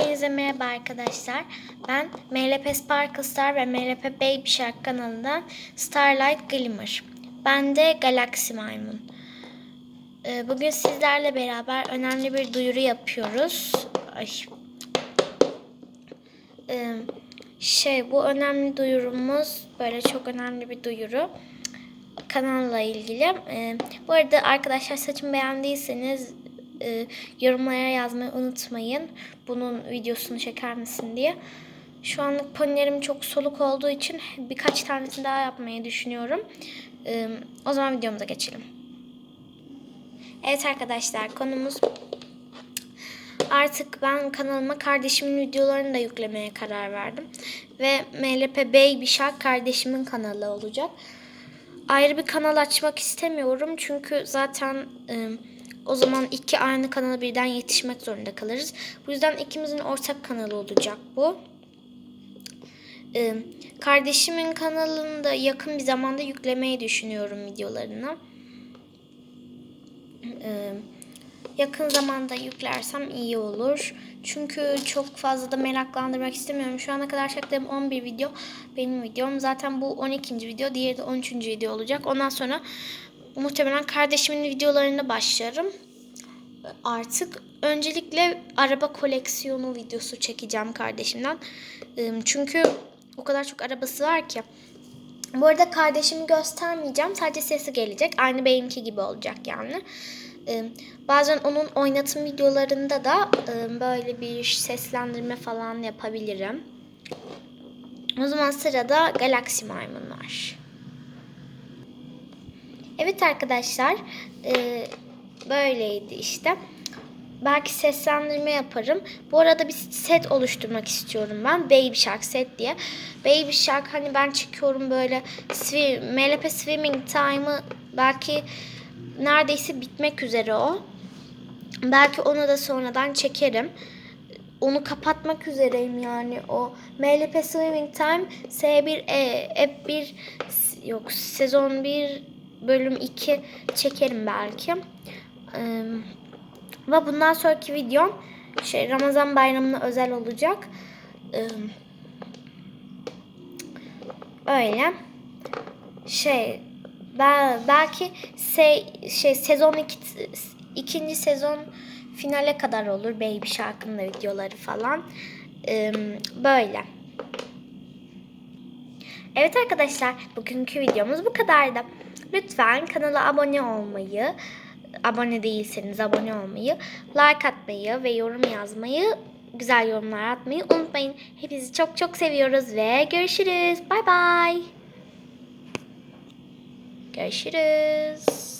Hepinize merhaba arkadaşlar. Ben MLP Sparkle Star ve MLP Baby Shark kanalından Starlight Glimmer. Ben de Galaxy Maymun. Ee, Bugün sizlerle beraber önemli bir duyuru yapıyoruz. Ay. Ee, Şey bu önemli duyurumuz böyle çok önemli bir duyuru kanalla ilgili. Ee, bu arada arkadaşlar saçımı beğendiyseniz e, yorumlara yazmayı unutmayın. Bunun videosunu çeker misin diye. Şu anlık ponilerim çok soluk olduğu için birkaç tanesini daha yapmayı düşünüyorum. Ee, o zaman videomuza geçelim. Evet arkadaşlar konumuz Artık ben kanalıma kardeşimin videolarını da yüklemeye karar verdim. Ve MLP Baby Shark kardeşimin kanalı olacak. Ayrı bir kanal açmak istemiyorum. Çünkü zaten e, o zaman iki aynı kanala birden yetişmek zorunda kalırız. Bu yüzden ikimizin ortak kanalı olacak bu. E, kardeşimin kanalını da yakın bir zamanda yüklemeyi düşünüyorum videolarını. E, yakın zamanda yüklersem iyi olur. Çünkü çok fazla da meraklandırmak istemiyorum. Şu ana kadar çektiğim 11 video benim videom. Zaten bu 12. video, diğeri de 13. video olacak. Ondan sonra muhtemelen kardeşimin videolarına başlarım. Artık öncelikle araba koleksiyonu videosu çekeceğim kardeşimden. Çünkü o kadar çok arabası var ki. Bu arada kardeşimi göstermeyeceğim. Sadece sesi gelecek. Aynı benimki gibi olacak yani. Bazen onun oynatım videolarında da böyle bir seslendirme falan yapabilirim. O zaman sırada Galaxy Maymun var. Evet arkadaşlar e, böyleydi işte. Belki seslendirme yaparım. Bu arada bir set oluşturmak istiyorum ben. Baby Shark set diye. Baby Shark hani ben çıkıyorum böyle swim, MLP Swimming Time'ı belki neredeyse bitmek üzere o. Belki onu da sonradan çekerim. Onu kapatmak üzereyim yani o. MLP Swimming Time S1E hep bir yok sezon 1 bölüm 2 çekerim belki. Ve bundan sonraki videom şey Ramazan bayramına özel olacak. Öyle. Şey ben belki se, şey sezon iki, ikinci sezon finale kadar olur Baby Shark'ın da videoları falan. Böyle. Evet arkadaşlar bugünkü videomuz bu kadardı. Lütfen kanala abone olmayı, abone değilseniz abone olmayı, like atmayı ve yorum yazmayı, güzel yorumlar atmayı unutmayın. Hepinizi çok çok seviyoruz ve görüşürüz. Bay bay. Görüşürüz.